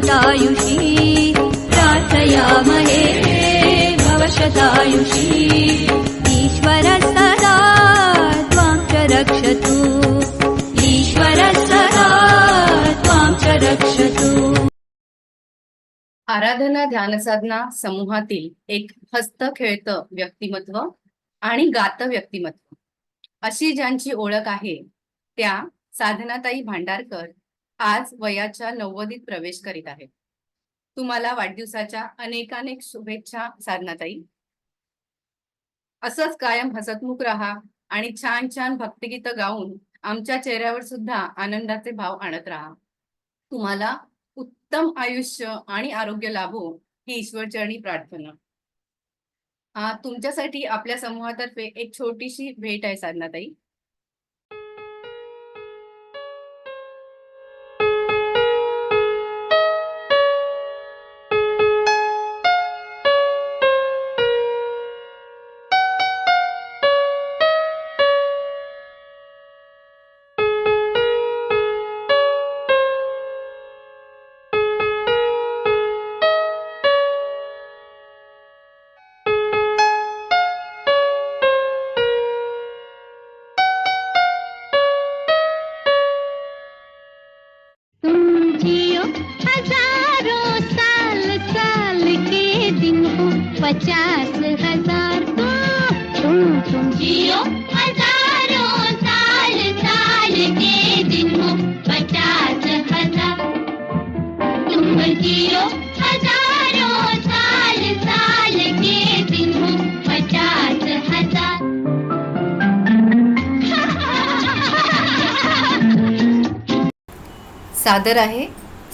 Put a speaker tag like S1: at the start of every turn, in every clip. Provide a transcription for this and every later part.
S1: भवशतायुषी प्रार्थयामहे भवशतायुषी ईश्वर सदा त्वां च रक्षतु। ईश्वर सदा त्वां च रक्षतु।
S2: आराधना ध्यानसाधना समूहातील एक हस्त खेळतं व्यक्तिमत्व आणि गातं व्यक्तिमत्व. अशी ज्यांची ओळख आहे त्या साधनाताई भांडारकर आज वयाच्या नव्वदीत प्रवेश करीत आहेत तुम्हाला वाढदिवसाच्या अनेकानेक शुभेच्छा साधनाताई असंच कायम हसतमुख राहा आणि छान छान भक्तिगीतं गाऊन आमच्या चेहऱ्यावर सुद्धा आनंदाचे भाव आणत राहा. तुम्हाला उत्तम आयुष्य आणि आरोग्य लाभो ही ईश्वरचरणी प्रार्थना. तुमच्यासाठी आपल्या समूहातर्फे एक छोटीशी भेट आहे साधनाताई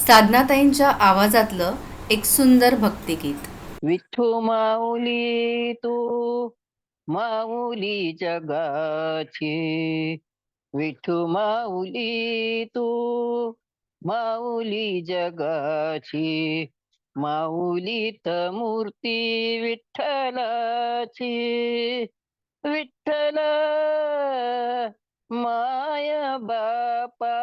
S2: साधनाताईंच्या आवाजातलं एक सुंदर भक्तिगीत
S3: विठ्ठू माऊली तू माऊली जगाची. विठू माऊली तू माऊली जगाची. माऊलीत मूर्ती विठ्ठलाची. विठ्ठल माय बापा.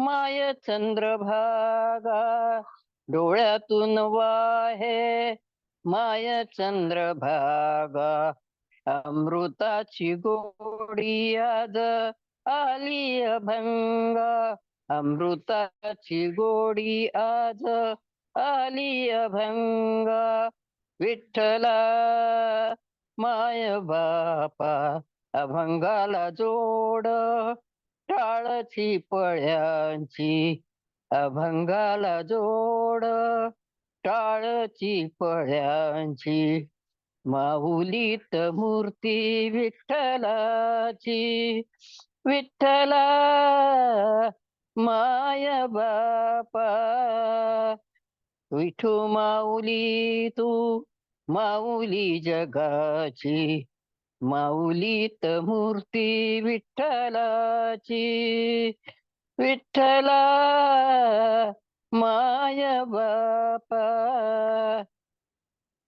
S3: माय चंद्रभागा डोळ्यातून वाहे. माय चंद्रभागा अमृताची गोडी आज आली अभंगा. अमृताची गोडी आज आली अभंगा. विठ्ठला माय बापा अभंगाला जोड. टाळची पळ्यांची अभंगाला जोड. टाळची पळ्यांची माऊलीत मूर्ती विठ्ठलाची. विठ्ठला माय बापा. विठू माऊली तू माऊली जगाची. माऊलीत मूर्ती विठ्ठलाची. विठ्ठला माय बापा.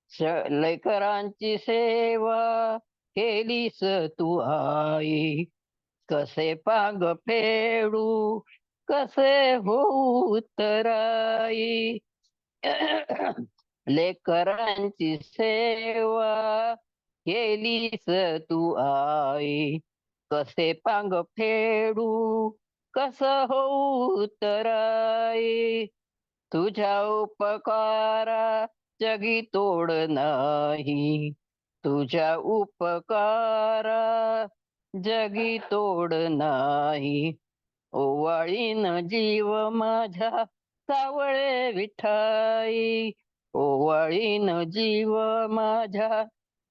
S3: श- लेकरांची सेवा केलीस तू आई. कसे पांग फेडू कसे होऊ तराई. लेकरांची सेवा केलीस तू आई? कसे पांग फेडू? कस होऊ तर तुझ्या उपकारा जगी तोड नाही. तुझ्या उपकारा जगी तोड नाही. ओवाळीन जीव माझ्या सावळे विठाई. ओवाळीन जीव माझ्या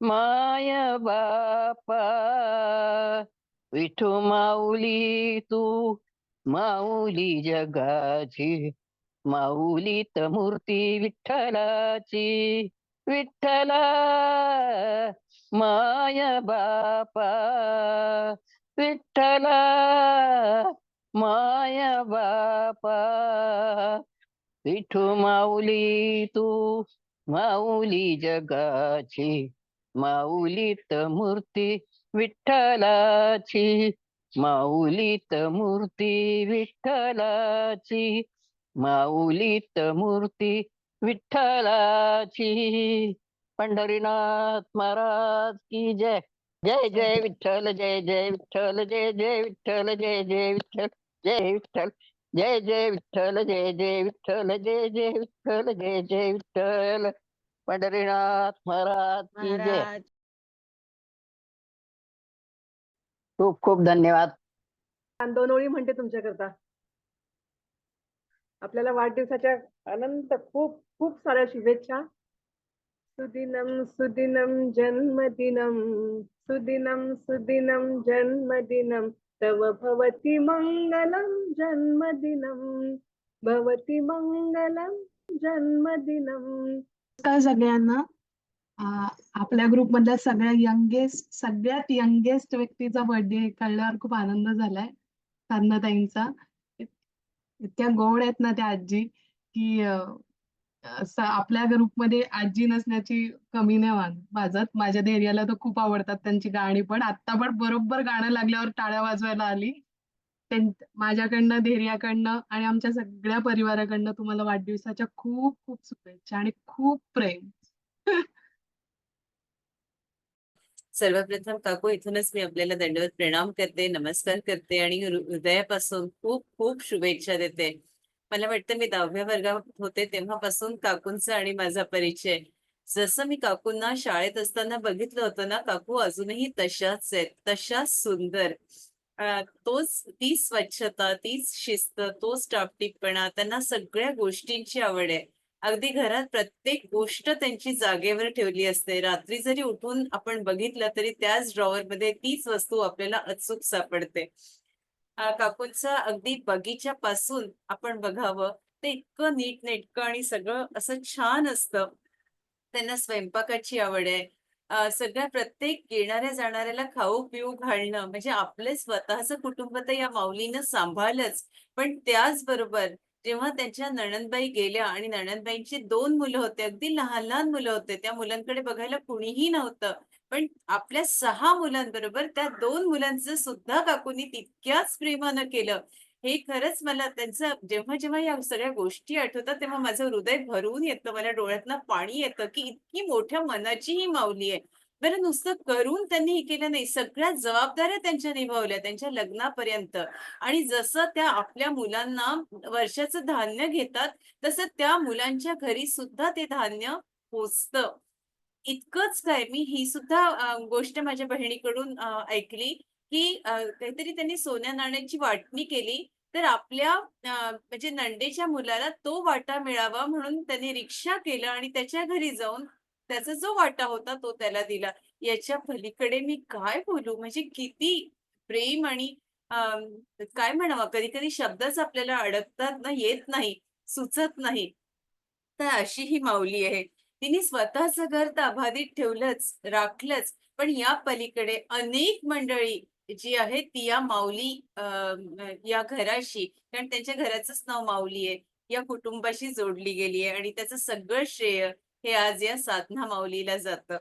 S3: माय बापा विठू माऊली तू माऊली जगाची माऊलीत मूर्ती विठ्ठलाची विठ्ठला माय बापा विठ्ठला माय बापा विठू माऊली तू माऊली जगाची माऊलीत मूर्ती विठ्ठलाची माऊलीत मूर्ती विठ्ठलाची माऊलीत मूर्ती विठ्ठलाची. पंढरीनाथ महाराज की जय. जय जय विठ्ठल जय जय विठ्ठल जय जय विठ्ठल जय जय विठ्ठल जय विठ्ठल जय जय विठ्ठल जय जय विठ्ठल जय जय विठ्ठल जय जय विठ्ठल. पंढरीनाथ महाराज की जय. खूप खूप धन्यवाद.
S4: छान दोन ओळी म्हणते तुमच्याकरता. आपल्याला वाढदिवसाच्या अनंत खूप खूप साऱ्या शुभेच्छा. सुदिनम सुदिनम जन्मदिनम. सुदिनम सुदिनम जन्मदिनम. तव भवती मंगलम जन्मदिनम. भवती मंगलम जन्मदिनम.
S5: नमस्कार सगळ्यांना. आपल्या ग्रुप मधल्या सगळ्या यंगेस्ट सगळ्यात यंगेस्ट व्यक्तीचा बर्थडे कळल्यावर खूप आनंद झालाय. ताईंचा इतक्या गोड आहेत ना त्या आजी की आपल्या ग्रुपमध्ये आजी नसण्याची कमी नाही वाग वाजत माझ्या धैर्याला तर खूप आवडतात त्यांची गाणी पण आता पण बरोबर गाणं लागल्यावर टाळ्या वाजवायला आली. माझ्याकडनं धैर्याकडनं आणि आमच्या सगळ्या परिवाराकडनं तुम्हाला वाढदिवसाच्या खूप खूप शुभेच्छा आणि खूप प्रेम.
S6: सर्वप्रथम काकू इथूनच मी आपल्याला दंडवत प्रणाम करते नमस्कार करते आणि हृदयापासून खूप खूप शुभेच्छा देते. मला वाटतं मी दहाव्या वर्गात होते तेव्हापासून काकूंचा आणि माझा परिचय. जसं मी काकूंना शाळेत असताना बघितलं होतं ना काकू अजूनही तशाच आहेत तशाच सुंदर. तोच ती स्वच्छता तीच शिस्त तोच टापटीपणा त्यांना सगळ्या गोष्टींची आवड आहे. अगदी घरात प्रत्येक गोष्ट त्यांची जागेवर ठेवली असते. रात्री जरी उठून आपण बघितलं तरी त्याच ड्रॉवर मध्ये तीच वस्तू आपल्याला अचूक सापडते. काकूंचा अगदी बगीच्यापासून आपण बघावं ते इतकं नीटनेटकं आणि सगळं असं छान असतं. त्यांना स्वयंपाकाची आवड आहे. सगळ्या प्रत्येक येणाऱ्या जाणाऱ्याला खाऊ पिऊ घालणं म्हणजे आपले स्वतःचं कुटुंब तर या माऊलीनं सांभाळलंच. पण त्याचबरोबर जेव्हा त्यांच्या नणंदबाई गेल्या आणि नणंदबाईंची दोन मुलं होते अगदी लहान लहान मुलं होते त्या मुलांकडे बघायला कुणीही नव्हतं. पण आपल्या सहा मुलांबरोबर त्या दोन मुलांचं सुद्धा काकूंनी तितक्याच प्रेमानं केलं. हे खरंच मला त्यांचं जेव्हा जेव्हा या सगळ्या गोष्टी आठवतात तेव्हा माझं हृदय भरून येतं मला डोळ्यातनं पाणी येतं की इतकी मोठ्या मनाची ही माऊली आहे. बरं नुसतं करून त्यांनी हे केलं नाही सगळ्या जबाबदाऱ्या त्यांच्या निभावल्या त्यांच्या लग्नापर्यंत. आणि जसं त्या आपल्या मुलांना वर्षाचं धान्य घेतात तसं त्या मुलांच्या घरी सुद्धा ते धान्य पोचतं. इतकंच काय मी ही सुद्धा गोष्ट माझ्या बहिणीकडून ऐकली. की काहीतरी त्यांनी सोन्या नाण्याची वाटणी केली तर आपल्या म्हणजे नंडेच्या मुलाला तो वाटा मिळावा म्हणून त्यांनी रिक्षा केलं आणि त्याच्या घरी जाऊन त्याचा जो वाटा होता तो त्याला दिला. याच्या पलीकडे मी काय बोलू? म्हणजे किती प्रेम आणि काय म्हणावा? कधी कधी शब्दच आपल्याला अडकतात ना येत नाही सुचत नाही. तर अशी ही माऊली आहे तिने स्वतःचं घर तर अबाधित ठेवलंच राखलंच. पण या पलीकडे अनेक मंडळी जी आहे ती या माऊली या घराशी. कारण त्यांच्या घराचंच नाव माऊली आहे. या कुटुंबाशी जोडली गेली आहे आणि त्याचं सगळं श्रेय हे आज या साधना माऊलीला जातं.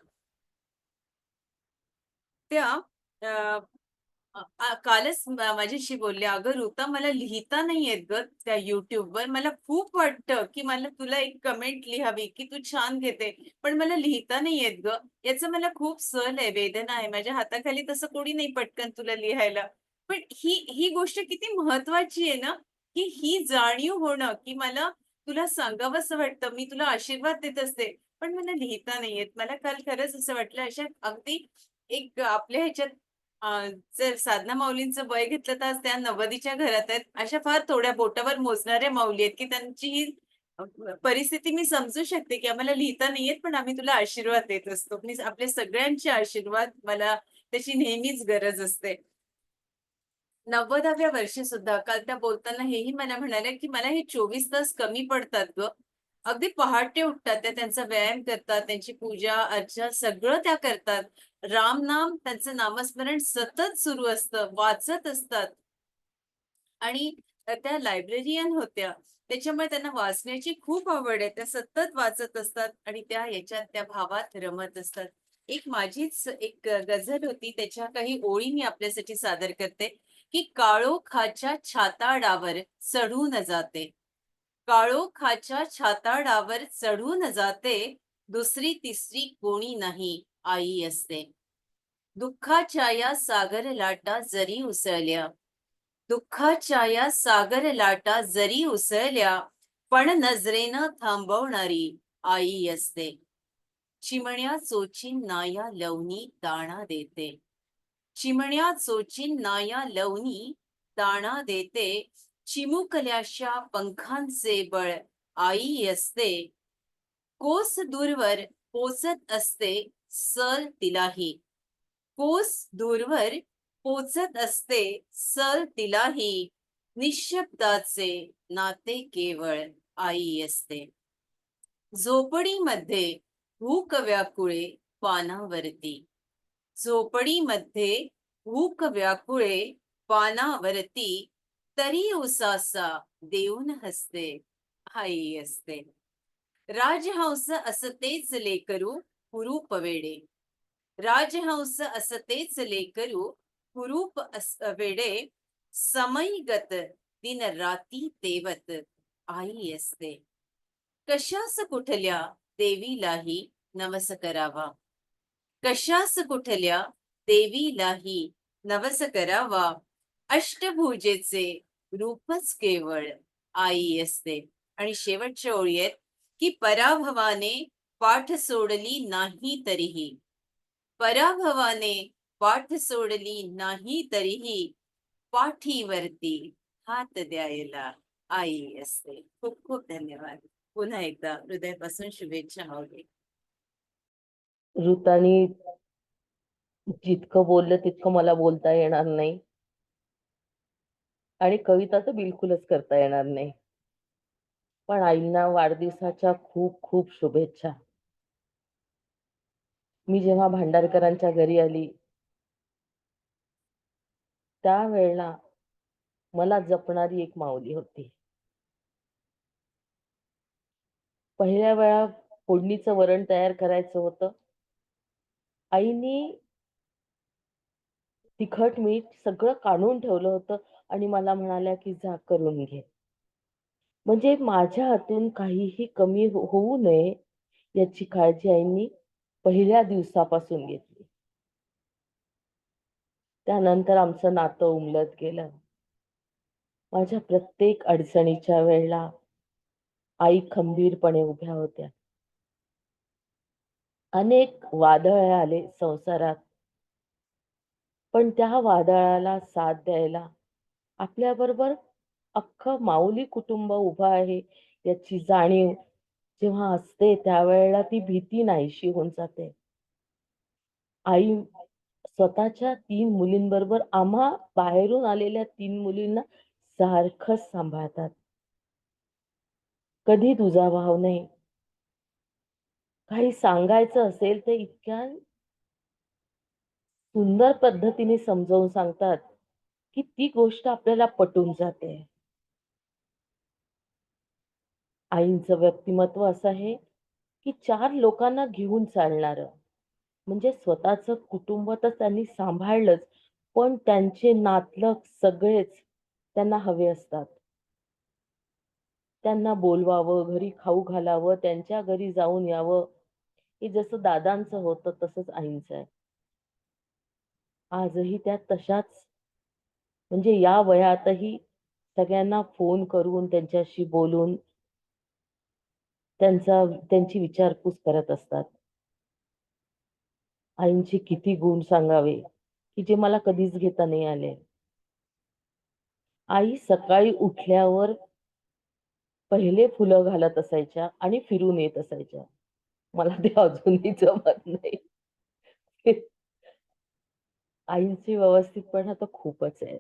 S6: त्या अ- कालच माझ्याशी बोलले अगं रुता मला लिहिता नाही येत ग त्या युट्यूबवर मला खूप वाटतं की मला तुला एक कमेंट लिहावी की तू छान घेते पण मला लिहिता नाही येत ग. याचं मला खूप सल आहे वेदना आहे. माझ्या हाताखाली तसं कोणी नाही पटकन तुला लिहायला. पण ही ही गोष्ट किती महत्वाची आहे ना की ही जाणीव होणं की मला तुला सांगावंसं वाटतं. मी तुला आशीर्वाद देत असते पण मला लिहिता नाही येत. मला काल खरंच असं वाटलं अशा अगदी एक आपल्या ह्याच्यात जर साधना माऊलींचं वय घेतलं तर आज त्या नव्वदीच्या घरात आहेत. अशा फार थोड्या बोटावर मोजणाऱ्या माऊली आहेत की त्यांची ही परिस्थिती मी समजू शकते की आम्हाला लिहिता नाही येत पण आम्ही तुला आशीर्वाद देत असतो. मी आपल्या सगळ्यांचे आशीर्वाद मला त्याची नेहमीच गरज असते. नव्वदाव्या वर्षी सुद्धा काल त्या बोलताना हेही मला म्हणाल्या की मला हे चोवीस तास कमी पडतात ग. अगदी पहाटे उठतात त्या त्यांचा व्यायाम करतात त्यांची पूजा अर्चा सगळं त्या करतात. राम नाम त्यांचं नामस्मरण सतत सुरू असतं वाचत असतात. आणि त्या लायब्ररियन होत्या त्याच्यामुळे त्यांना वाचण्याची खूप आवड आहे. त्या सतत वाचत असतात आणि त्या याच्यात त्या भावात रमत असतात. एक माझीच एक गझल होती त्याच्या काही ओळी मी आपल्यासाठी सादर करते की काळोखाच्या छाताडावर चढून जाते. काळोखाच्या छाताडावर चढून जाते दुसरी तिसरी कोणी नाही. आई असते. दुःखाच्या या सागर लाटा जरी उसळल्या. दुःखाच्या या सागर लाटा जरी उसळल्या पण नजरेनं थांबवणारी आई असते. चिमण्या चोची नाया लवणी दाणा देते. चिमण्या चोचीन नाया लवणी दाणा देते. चिमुकल्याशा पंखांचे बळ आई असते. कोस दूरवर पोचत असते. सल तिलाही. कोस दूरवर पोचत असते सल तिलाही. निशब्दाचे नाते केवळ आई असते. झोपडीमध्ये भूक व्याकुळे पानावरती. झोपडीमध्ये भूक व्याकुळे पानावरती तरी उसासा देऊन हसते आई असते. राजहंस असतेच लेकरू कुरूप वेडे राजहंस असतेच लेकरू कुरूप वेडे समयगत दिन राती तेवत आई असते. कशास कुठल्या देवीलाही नवस करावा? कशास कुठल्या देवीलाही नवस करावा? अष्टभुजेचे रूपच केवळ आई असते. आणि शेवटच्या ओळी आहेत की पराभवाने पाठ सोडली नाही तरीही. पराभवाने पाठ सोडली नाही तरीही पाठीवरती हात द्यायला आई असते. खूप खूप धन्यवाद. पुन्हा एकदा हृदयापासून शुभेच्छा हवी
S7: ऋतानी जितकं बोललं तितकं मला बोलता येणार नाही. आणि कविता तर बिलकुलच करता येणार नाही. पण आईंना वाढदिवसाच्या खूप खूप शुभेच्छा. मी जेव्हा भांडारकरांच्या घरी आली त्यावेळेला मला जपणारी एक माऊली होती. पहिल्या वेळा फोडणीचं वरण तयार करायचं होतं. आईनी तिखट मीठ सगळं काढून ठेवलं होतं आणि मला म्हणाल्या की जा करून घे. म्हणजे माझ्या हातून काहीही कमी हो-, होऊ नये याची काळजी आईनी पहिल्या दिवसापासून घेतली. त्यानंतर आमचं नातं उमलत गेलं. माझ्या प्रत्येक अडचणीच्या वेळेला आई खंबीरपणे उभ्या होत्या. अनेक वादळ आले संसारात. पण त्या वादळाला साथ द्यायला आपल्याबरोबर अख्खं माऊली कुटुंब उभं आहे याची जाणीव जेव्हा असते त्यावेळेला ती भीती नाहीशी होऊन जाते. आई स्वतःच्या तीन मुलींबरोबर आम्हा बाहेरून आलेल्या तीन मुलींना सारखं सांभाळतात. कधी तुझा भाव नाही. काही सांगायचं असेल तर इतक्या सुंदर पद्धतीने समजावून सांगतात की ती गोष्ट आपल्याला पटून जाते. आईंचं व्यक्तिमत्व असं आहे की चार लोकांना घेऊन चालणार. म्हणजे स्वतःच कुटुंब तर त्यांनी सांभाळलंच पण त्यांचे नातलग सगळेच त्यांना हवे असतात. त्यांना बोलवावं घरी खाऊ घालावं त्यांच्या घरी जाऊन यावं हे जसं दादांचं होतं तसंच आईंचं आहे. आजही त्या तशाच म्हणजे या वयातही सगळ्यांना फोन करून त्यांच्याशी बोलून त्यांचा त्यांची विचारपूस करत असतात. आईंचे किती गुण सांगावे की जे मला कधीच घेता नाही आले. आई सकाळी उठल्यावर पहिले फुलं घालत असायच्या आणि फिरून येत असायच्या. मला ते अजूनही जमत नाही. आईंची व्यवस्थितपणा तर खूपच आहे.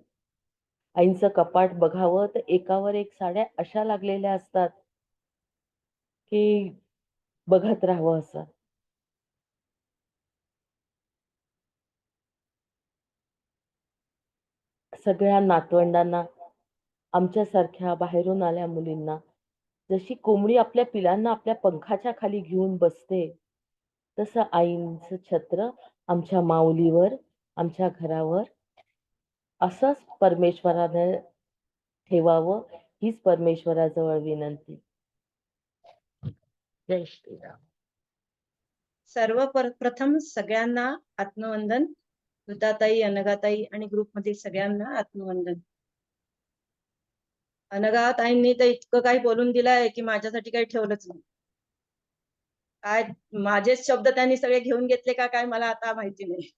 S7: आईंचं कपाट बघावं तर एकावर एक साड्या अशा लागलेल्या असतात की बघत राहावं असं. सगळ्या नातवंडांना आमच्यासारख्या बाहेरून आल्या मुलींना जशी कोंबडी आपल्या पिलांना आपल्या पंखाच्या खाली घेऊन बसते तसं आईंचं छत्र आमच्या माऊलीवर आमच्या घरावर असंच परमेश्वराने ठेवावं हीच परमेश्वराजवळ विनंती.
S3: जय श्रीराम
S8: सर्व प्रथम सगळ्यांना आत्मवंदन दुताताई अनघाताई आणि ग्रुपमधील सगळ्यांना आत्मवंदन. अनघाताईंनी तर इतकं काही बोलून दिलंय की माझ्यासाठी काही ठेवलंच नाही. काय माझेच शब्द त्यांनी सगळे घेऊन घेतले का काय मला आता माहिती नाही.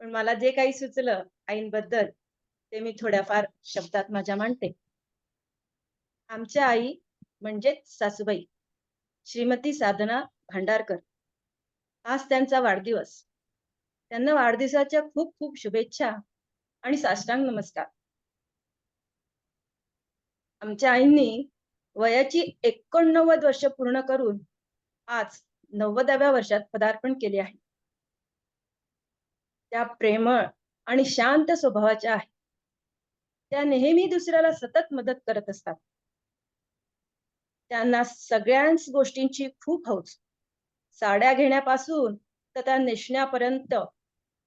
S8: पण मला जे काही सुचलं आईंबद्दल ते मी थोड्याफार शब्दात माझ्या मांडते. आमच्या आई म्हणजेच सासूबाई. श्रीमती साधना भांडारकर. आज त्यांचा वाढदिवस. त्यांना वाढदिवसाच्या खूप खूप शुभेच्छा आणि साष्टांग नमस्कार. आमच्या आईंनी वयाची एकोणनव्वद वर्ष पूर्ण करून आज नव्वदाव्या वर्षात पदार्पण केले आहे. त्या प्रेमळ आणि शांत स्वभावाच्या आहेत त्या नेहमी दुसऱ्याला सतत मदत करत असतात. त्यांना सगळ्याच गोष्टींची खूप हौस. साड्या घेण्यापासून तर त्या नेसण्यापर्यंत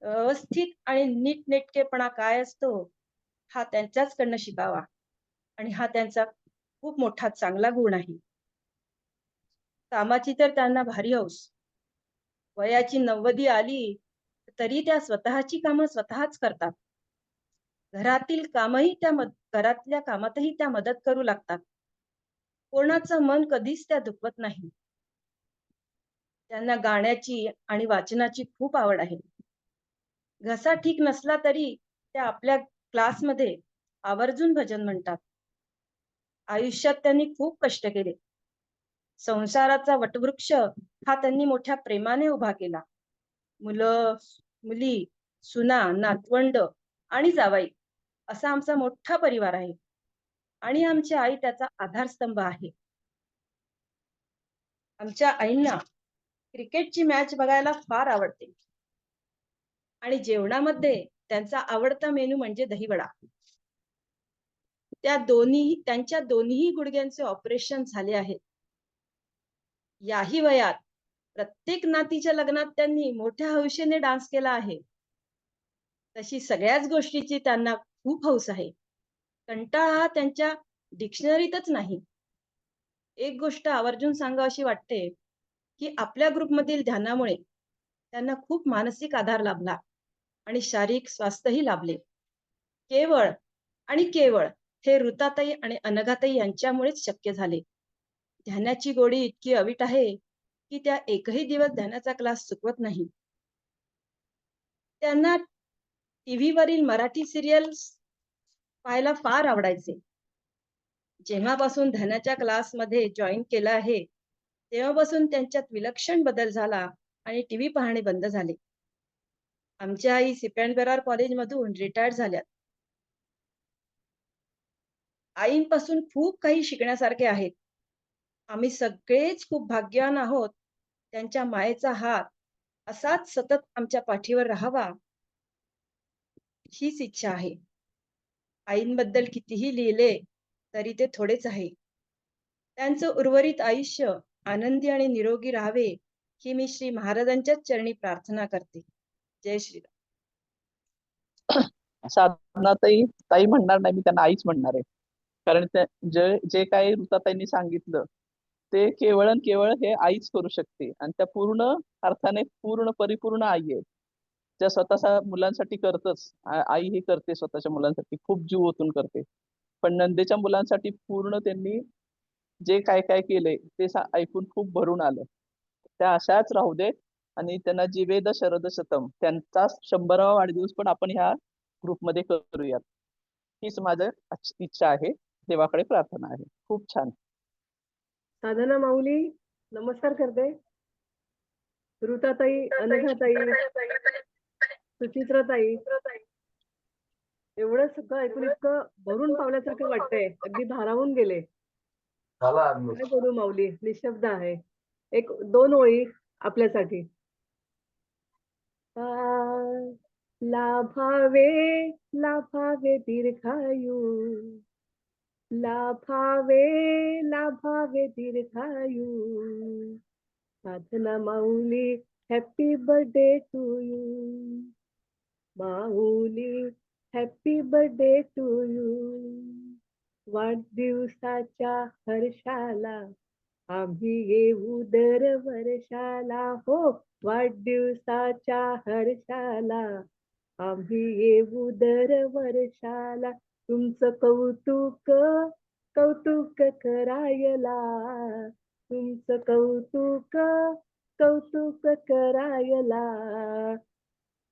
S8: व्यवस्थित आणि नीटनेटकेपणा काय असतो हा त्यांच्याचकडनं शिकावा. आणि हा त्यांचा खूप मोठा चांगला गुण आहे. कामाची तर त्यांना भारी हौस. वयाची नव्वदी आली तरी त्या स्वतःची कामं स्वतःच करतात. घरातील कामही त्या मद घरातल्या कामातही त्या मदत करू लागतात. कोणाचं मन कधीच त्या दुखवत नाही. त्यांना गाण्याची आणि वाचनाची खूप आवड आहे. घसा ठीक नसला तरी त्या आपल्या क्लासमध्ये आवर्जून भजन म्हणतात. आयुष्यात त्यांनी खूप कष्ट केले. संसाराचा वटवृक्ष हा त्यांनी मोठ्या प्रेमाने उभा केला. मुलं मुली सुना नातवंड आणि जावाई असा आमचा मोठा परिवार आहे. आणि आमची आई त्याचा आधारस्तंभ आहे. आमच्या आईंना क्रिकेटची मॅच बघायला फार आवडते. आणि जेवणामध्ये त्यांचा आवडता मेनू म्हणजे दहीवडा. त्या दोन्ही त्यांच्या दोन्ही गुडघ्यांचे ऑपरेशन झाले आहेत. याही वयात प्रत्येक नातीच्या लग्नात त्यांनी मोठ्या हौशेने डान्स केला आहे. तशी सगळ्याच गोष्टीची त्यांना खूप हौस आहे. कंटाळा हा त्यांच्या डिक्शनरीतच नाही. एक गोष्ट आवर्जून सांगा अशी वाटते की आपल्या ग्रुपमधील ध्यानामुळे त्यांना खूप मानसिक आधार लाभला आणि शारीरिक स्वास्थ्यही लाभले. केवळ आणि केवळ हे ऋताताई आणि अनघाताई यांच्यामुळेच शक्य झाले. ध्यानाची गोडी इतकी अवीट आहे की त्या एकही दिवस ध्यानाचा क्लास चुकवत नाही. त्यांना टीव्हीवरील मराठी सिरियल्स पाहायला फार आवडायचे. जेव्हापासून ध्यानाच्या क्लासमध्ये जॉईन केलं आहे तेव्हापासून त्यांच्यात विलक्षण बदल झाला आणि टीव्ही पाहणे बंद झाले. आमच्या आई सिपेंडबेरार बेरार कॉलेजमधून रिटायर्ड झाल्यात. आईंपासून खूप काही शिकण्यासारखे आहेत. आम्ही सगळेच खूप भाग्यवान आहोत. त्यांच्या मायेचा हात असाच सतत आमच्या पाठीवर राहावा हीच इच्छा आहे. आईंबद्दल कितीही लिहिले तरी ते थोडेच आहे. त्यांचं उर्वरित आयुष्य आनंदी आणि निरोगी राहावे ही मी श्री महाराजांच्याच चरणी प्रार्थना करते. जय श्रीराम
S9: साधनाताई ताई म्हणणार नाही मी त्यांना आईच म्हणणार आहे. कारण जे जे काही ऋताताईंनी सांगितलं ते केवळ केवळ हे आईच करू शकते. आणि त्या पूर्ण अर्थाने पूर्ण परिपूर्ण आई आहेत. त्या स्वतः मुलांसाठी करतच. आई हे करते स्वतःच्या मुलांसाठी खूप जीव ओतून करते. पण नंदेच्या मुलांसाठी पूर्ण त्यांनी जे काय काय केलंय ते ऐकून खूप भरून आलं. त्या अशाच राहू दे आणि त्यांना जिवेद शरद शतम त्यांचा शंभरावा वाढदिवस पण आपण ह्या ग्रुपमध्ये करूयात. हीच माझं इच्छा आहे. देवाकडे प्रार्थना आहे. खूप छान.
S4: साधना माऊली नमस्कार करते. ऋताताई अनघाताई सुचित्राताई. एवढं सगळं ऐकून इतकं भरून पावल्यासारखं वाटतंय. अगदी भारावून गेले. काय बोलू माऊली? निशब्द आहे. एक दोन ओळी आपल्यासाठी. लाभावे लाभावे दीर्घायू. लाभावे लाभावे दीर्घायू. Sadhana Mauli happy birthday to you Mauli happy birthday to you वाढदिवसाच्या हर्षाला आम्ही येऊ दर वर्षाला. हो वाढदिवसाच्या हर्षाला आम्ही येऊ दर वर्षाला. तुमचं कौतुक कौतुक करायला. तुमचं कौतुक कौतुक करायला.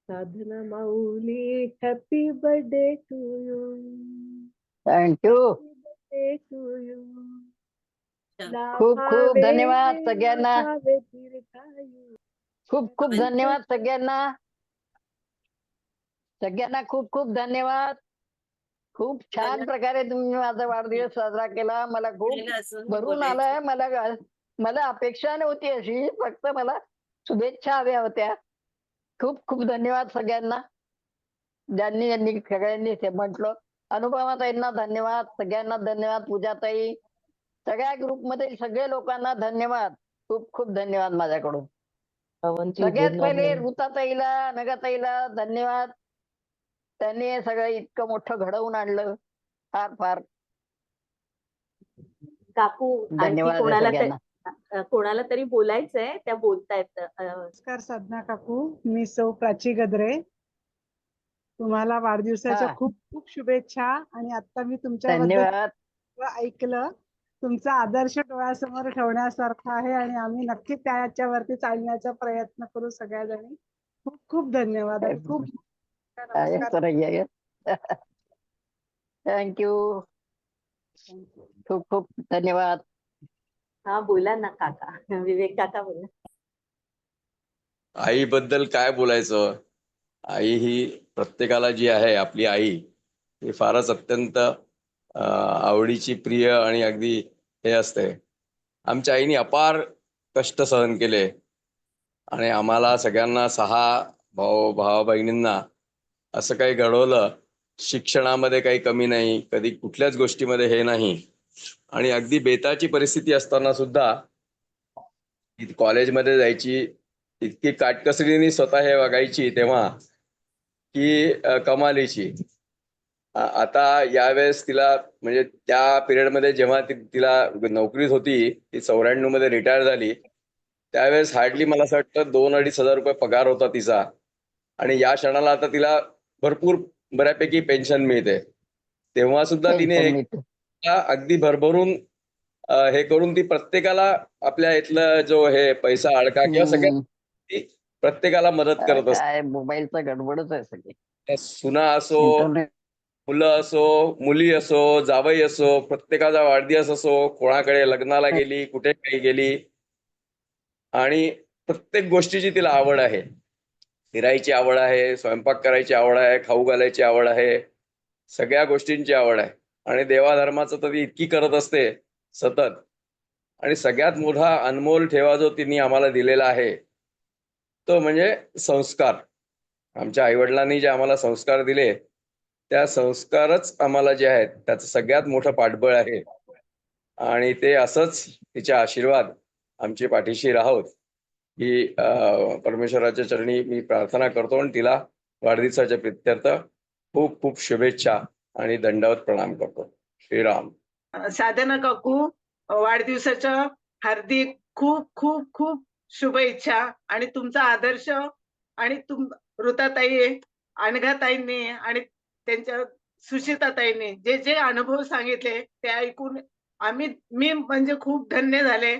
S4: Sadhana Mauli happy birthday to you
S3: thank you
S4: birthday to you
S3: खूप खूप धन्यवाद सगळ्यांना. खूप खूप धन्यवाद सगळ्यांना. सगळ्यांना खूप खूप धन्यवाद. खूप छान प्रकारे तुम्ही माझा वाढदिवस साजरा केला. मला खूप भरून. आलाय. मला मला अपेक्षा नव्हती अशी. फक्त मला शुभेच्छा हव्या होत्या. खूप खूप धन्यवाद सगळ्यांना. ज्यांनी ज्यांनी सगळ्यांनी ते म्हटलं. अनुपमाताईंना धन्यवाद सगळ्यांना धन्यवाद पूजाताई. सगळ्या ग्रुप मधील सगळे लोकांना धन्यवाद. खूप खूप धन्यवाद माझ्याकडून. सगळ्यात पहिले. ऋताताईला नगाताईला धन्यवाद. त्यांनी हे सगळं इतकं मोठं घडवून आणलं. फार फार.
S10: काकू
S3: धन्यवाद सगळ्यांना.
S10: कोणाला तरी बोलायचंय त्या बोलतायत.
S5: नमस्कार साधना काकू मी सौ प्राची गद्रे. तुम्हाला वाढदिवसाच्या. खूप खूप शुभेच्छा आणि आता मी सगळं ऐकलं. तुमचा आदर्श डोळ्यासमोर ठेवण्यासारखा आहे आणि आम्ही नक्की त्याच्यावरती चालण्याचा प्रयत्न करू सगळ्याजणी. खूप खूप धन्यवाद आणि खूप
S3: थँक्यू खूप खूप धन्यवाद.
S10: हा बोला ना काका. विवेक काका बोला.
S11: आईबद्दल काय बोलायचं? आई ही प्रत्येकाला जी आहे आपली आई ही फारच अत्यंत आवडीची प्रिय आणि अगदी हे असते. आमच्या आईने अपार कष्ट सहन केले. आणि आम्हाला सगळ्यांना सहा भाऊ भावा बहिणींना असं काही घडवलं शिक्षणामध्ये काही कमी नाही कधी कुठल्याच गोष्टीमध्ये हे नाही. आणि अगदी बेताची परिस्थिती असताना सुद्धा कॉलेजमध्ये जायची इतकी काटकसरीने स्वतः हे वागायची तेव्हा की कमालीची. आता यावेळेस तिला म्हणजे त्या पिरियडमध्ये जेव्हा ती तिला नोकरीत होती ती चौऱ्याण्णवमध्ये रिटायर झाली त्यावेळेस हार्डली मला असं वाटतं दोन अडीच हजार रुपये पगार होता तिचा. आणि या क्षणाला आता तिला भरपूर बऱ्यापैकी पेन्शन मिळते. तेव्हा सुद्धा तिने अगदी भरभरून हे करून ती प्रत्येकाला आपल्या इथलं जो हे पैसा अडका किंवा सगळ्या प्रत्येकाला मदत करत असते.
S3: मोबाईलचं गडबडच आहे सगळी.
S11: सुना असो मुलं असो मुली असो जावई असो प्रत्येकाचा वाढदिवस असो कोणाकडे लग्नाला गेली कुठे काही गेली आणि प्रत्येक गोष्टीची तिला आवड आहे. फिरायची आवड आहे स्वयंपाक करायची आवड आहे खाऊ घालायची आवड आहे सगळ्या गोष्टींची आवड आहे. आणि देवाधर्माचं तर ती इतकी करत असते सतत. आणि सगळ्यात मोठा अनमोल ठेवा जो तिने आम्हाला दिलेला आहे तो म्हणजे संस्कार. आमच्या आईवडिलांनी जे आम्हाला संस्कार दिले त्या संस्कारच आम्हाला जे आहेत त्याचं सगळ्यात मोठं पाठबळ आहे. आणि ते असंच तिचे आशीर्वाद आमची पाठीशी राहोत. ही परमेश्वराच्या चरणी मी प्रार्थना करतो आणि तिला वाढदिवसाच्या प्रित्यर्थ खूप खूप शुभेच्छा. आणि दंडवत प्रणाम करतो. श्रीराम.
S12: साधना काकू वाढदिवसाच्या हार्दिक खूप खूप खूप शुभेच्छा आणि तुमचा आदर्श आणि तुम ऋताताई अणघाताईंनी आणि त्यांच्या सुशिताताईंनी जे जे अनुभव सांगितले ते ऐकून आम्ही मी म्हणजे खूप धन्य झाले.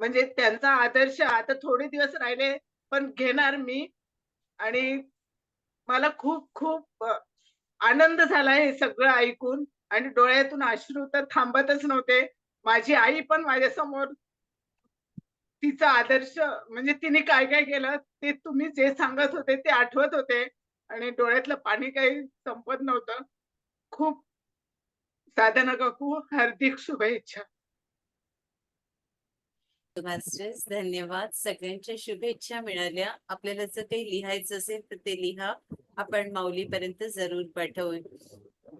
S12: म्हणजे त्यांचा आदर्श आता थोडे दिवस राहिले पण घेणार मी. आणि मला खूप खूप आनंद झाला हे सगळं ऐकून. आणि डोळ्यातून अश्रू तर थांबतच नव्हते. माझी आई पण माझ्यासमोर तिचा आदर्श म्हणजे तिने काय काय केलं ते तुम्ही जे सांगत होते ते आठवत होते. आणि डोळ्यातलं पाणी काही संपत नव्हतं. खूप साधना काकू हार्दिक शुभेच्छा.
S6: मास्टर्स धन्यवाद. सगळ्यांच्या शुभेच्छा मिळाल्या. आपल्याला जर काही लिहायचं असेल तर ते लिहा. आपण माऊलीपर्यंत जरूर पाठवू.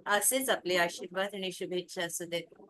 S6: असेच आपले आशीर्वाद आणि शुभेच्छा असू देत.